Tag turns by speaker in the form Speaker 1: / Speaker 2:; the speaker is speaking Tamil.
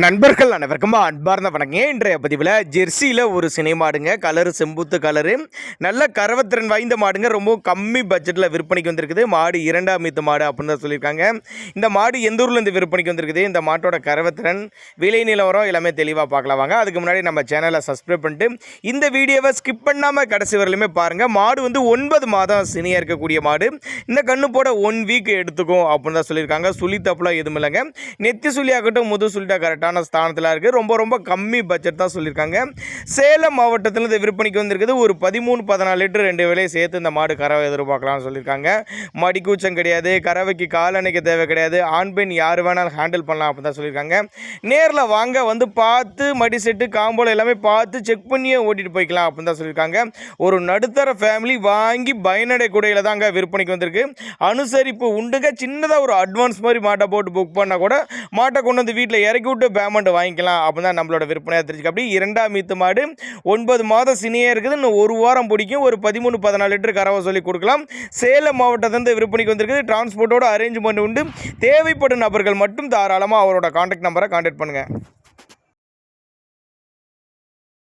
Speaker 1: நண்பர்கள் அனைவருக்கும் அன்பார்ந்த வணங்க இன்றைய பதிவில் ஜெர்சியில் ஒரு சினை மாடுங்க கலரு செம்புத்து கலரு. நல்ல கரவத்திறன் வாய்ந்த மாடுங்க. ரொம்ப கம்மி பட்ஜெட்டில் விற்பனைக்கு வந்திருக்குது. மாடு இரண்டாம் மீத்து மாடு அப்படின்னு தான் சொல்லியிருக்காங்க. இந்த மாடு எந்த ஊர்லேருந்து விற்பனைக்கு வந்திருக்குது? இந்த மாட்டோட கரவத்திறன் விலை நிலவரம் எல்லாமே தெளிவாக பார்க்கலாம் வாங்க. அதுக்கு முன்னாடி நம்ம சேனலை சப்ஸ்கிரைப் பண்ணிட்டு இந்த வீடியோவை ஸ்கிப் பண்ணாமல் கடைசி வரலையுமே பாருங்கள் மாடு வந்து ஒன்பது மாதம் சினியாக இருக்கக்கூடிய மாடு. இந்த கண்ணு போட ஒன் வீக் எடுத்துக்கும் அப்படின்னு தான் சொல்லியிருக்காங்க. சுழி தப்புலாம் எதுவும் இல்லைங்க. நெத்தி சுழியாகட்டும் முது கரெக்டாக கரெக்டான ஸ்தானத்தில் இருக்குது ரொம்ப ரொம்ப கம்மி பட்ஜெட் தான் சொல்லியிருக்காங்க. சேலம் மாவட்டத்தில் இந்த விற்பனைக்கு வந்திருக்குது. ஒரு பதிமூணு பதினாலு லிட்டர் ரெண்டு விலையை சேர்த்து இந்த மாடு கறவை எதிர்பார்க்கலாம்னு சொல்லியிருக்காங்க. மடிக்கூச்சம் கிடையாது கறவைக்கு காலணைக்கு தேவை கிடையாது. ஆண் பெண் யார் வேணாலும் ஹேண்டில் பண்ணலாம் அப்படி தான் சொல்லியிருக்காங்க. நேரில் வாங்க வந்து பார்த்து மடி செட்டு காம்போல எல்லாமே பார்த்து செக் பண்ணியே ஓட்டிகிட்டு போய்க்கலாம் அப்படின்னு தான் சொல்லியிருக்காங்க. ஒரு நடுத்தர ஃபேமிலி வாங்கி பயனடை கூடையில் தாங்க விற்பனைக்கு வந்திருக்கு. அனுசரிப்பு உண்டுங்க. சின்னதாக ஒரு அட்வான்ஸ் மாதிரி மாட்டை போட்டு புக் பண்ணால் கூட மாட்டை கொண்டு வந்து வீட்டில் இறக்கி விட்டு பேமெண்ட் வாங்கிக்கலாம் அப்படின்னு தான் நம்மளோட விற்பனையாக தெரிஞ்சுக்க. அப்படி இரண்டாம் மீத்து மாடு ஒன்பது மாதம் சினியாக இருக்குது. இன்னும் ஒரு வாரம் பிடிக்கும். ஒரு பதிமூணு பதினாலு லிட்டர் கறவை சொல்லி கொடுக்கலாம். சேலம் மாவட்டத்திலிருந்து விற்பனைக்கு வந்திருக்குது. டிரான்ஸ்போர்ட்டோட அரேஞ்ச்மெண்ட் உண்டு. தேவைப்படும் நபர்கள் மட்டும் தாராளமாக அவரோட காண்டாக்ட் நம்பரை காண்டாக்ட் பண்ணுங்கள்